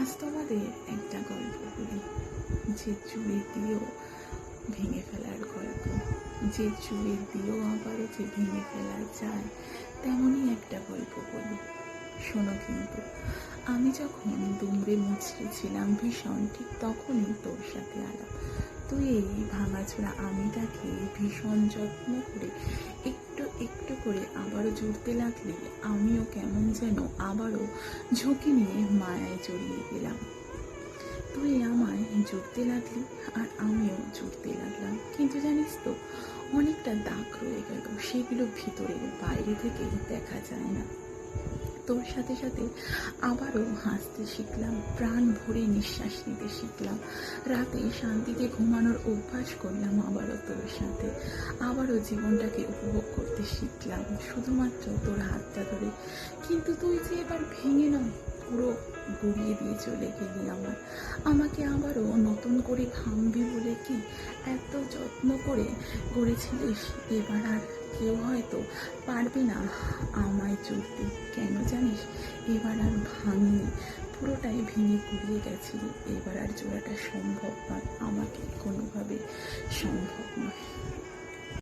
আজ তোমাদের একটা গল্প বলি যে চুড়ি দিয়েও ভেঙে ফেলার গল্প। যে চুড়ি দিয়েও আবারও যে ভেঙে ফেলা যায়, তেমনই একটা গল্প বলি। শোনো কিন্তু, আমি যখন দুমড়ে মুচড়ে ছিলাম ভীষণ, ঠিক তখনই তোর সাথে আলাপ। তুই এই ভাঙাচোরা আমিটাকে ভীষণ যত্ন করে একটু করে আবারও জুড়তে লাগলে আমিও কেমন যেন আবারও ঝুঁকি নিয়ে মায়ায় জড়িয়ে গেলাম। তুই আমায় জুড়তে লাগলি আর আমিও জুড়তে লাগলাম। কিন্তু জানিস তো, অনেকটা দাগ রয়ে গেল। সেগুলো ভিতরে বাইরে থেকে দেখা যায় না। তোর সাথে সাথে আবারও হাসতে শিখলাম, প্রাণ ভরে নিঃশ্বাস নিতে শিখলাম। রাতে শান্তিতে ঘুমানোর অভ্যাস করলাম আবারও তোর সাথে। আবারও জীবনটাকে উপভোগ করতে শিখলাম, শুধুমাত্র তোর হাতটা ধরে। কিন্তু তুই যে এবার ভেঙে নয়, পুরো গড়িয়ে দিয়ে চলে গেলি আমার। আমাকে আবারও নতুন করে ভাঙবি বলে কি এত যত্ন করে করেছিলিস এবার আর কেউ হয়তো পারবে না আমায় চলতে কেন জানিস? এবার আর ভাঙিনি। পুরোটাই ভেঙে গুড়িয়ে গেছিলি। এবার আর জোড়াটা সম্ভব নয়। আমাকে কোনোভাবে সম্ভব নয়।